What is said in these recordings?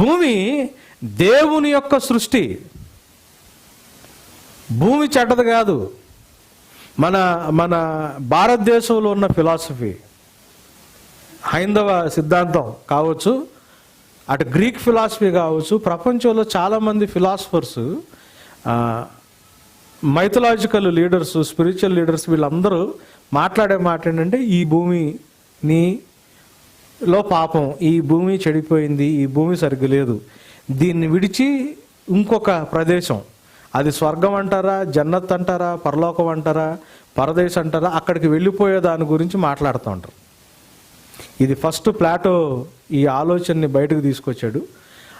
భూమి దేవుని యొక్క సృష్టి. భూమి చెడ్డది కాదు. మన మన భారతదేశంలో ఉన్న ఫిలాసఫీ హైందవ సిద్ధాంతం కావచ్చు అటు గ్రీక్ ఫిలాసఫీ కావచ్చు ప్రపంచంలో చాలామంది philosophers mythological leaders spiritual leaders వీళ్ళందరూ మాట్లాడే మాట ఏంటంటే ఈ భూమిని లో పాపం ఈ భూమి చెడిపోయింది ఈ భూమి సరిగ్గు లేదు. దీన్ని విడిచి ఇంకొక ప్రదేశం. అది స్వర్గం అంటారా జన్నత్ అంటారా పరలోకం అంటారా పరదేశ్ అంటారా అక్కడికి వెళ్ళిపోయే దాని గురించి మాట్లాడుతూ ఉంటారు. ఇది ఫస్ట్ ప్లాటో ఈ ఆలోచనని బయటకు తీసుకొచ్చాడు.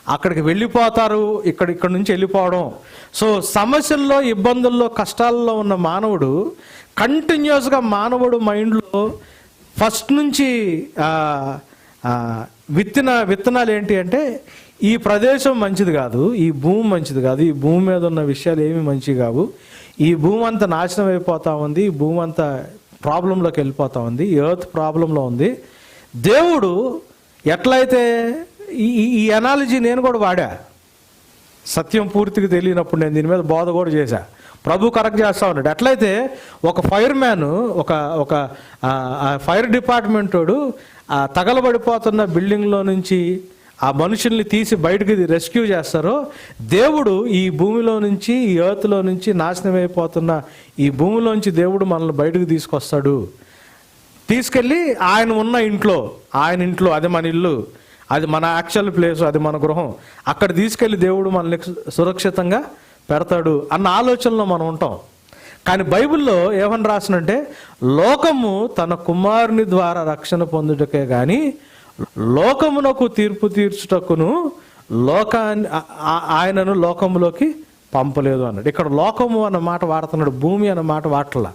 అక్కడికి వెళ్ళిపోతారు ఇక్కడ ఇక్కడ నుంచి వెళ్ళిపోవడం. సో సమస్యల్లో ఇబ్బందుల్లో కష్టాల్లో ఉన్న మానవుడు కంటిన్యూస్గా మానవుడు మైండ్లో ఫస్ట్ నుంచి విత్తన విత్తనాలు ఏంటి అంటే ఈ ప్రదేశం మంచిది కాదు ఈ భూమి మంచిది కాదు ఈ భూమి మీద ఉన్న విషయాలు ఏమి మంచివి కావు. ఈ భూమి అంతా నాశనం అయిపోతా ఉంది ఈ భూమి అంతా ప్రాబ్లంలోకి వెళ్ళిపోతా ఉంది ఎర్త్ ప్రాబ్లంలో ఉంది. దేవుడు ఎట్లయితే ఈ ఈ- ఎనాలజీ నేను కూడా వాడా. సత్యం పూర్తిగా తెలియనప్పుడు నేను దీని మీద బోధ కూడా చేశా. ప్రభు కరెక్ట్ చేస్తూ ఉన్నాడు. ఎట్లయితే ఒక ఫైర్ మ్యాన్ ఒక ఒక ఫైర్ డిపార్ట్మెంట్ వాడు ఆ తగలబడిపోతున్న బిల్డింగ్లో నుంచి ఆ మనుషుల్ని తీసి బయటకు రెస్క్యూ చేస్తారో దేవుడు ఈ భూమిలో నుంచి ఈ ఎర్త్లో నుంచి నాశనం అయిపోతున్న ఈ భూమిలోంచి దేవుడు మనల్ని బయటకు తీసుకొస్తాడు. తీసుకెళ్ళి ఆయన ఉన్న ఇంట్లో ఆయన ఇంట్లో అది మన ఇల్లు అది మన యాక్చువల్ ప్లేస్ అది మన గృహం. అక్కడ తీసుకెళ్ళి దేవుడు మనల్ని సురక్షితంగా పెడతాడు అన్న ఆలోచనలో మనం ఉంటాం. కానీ బైబిల్లో ఏమని రాసినంటే లోకము తన కుమారుని ద్వారా రక్షణ పొందుటకే కానీ లోకమునకు తీర్పు తీర్చుటకును లోకాన్ని ఆయనను లోకములోకి పంపలేదు అన్నాడు. ఇక్కడ లోకము అన్న మాట వాడుతున్నాడు భూమి అన్న మాట వాడలా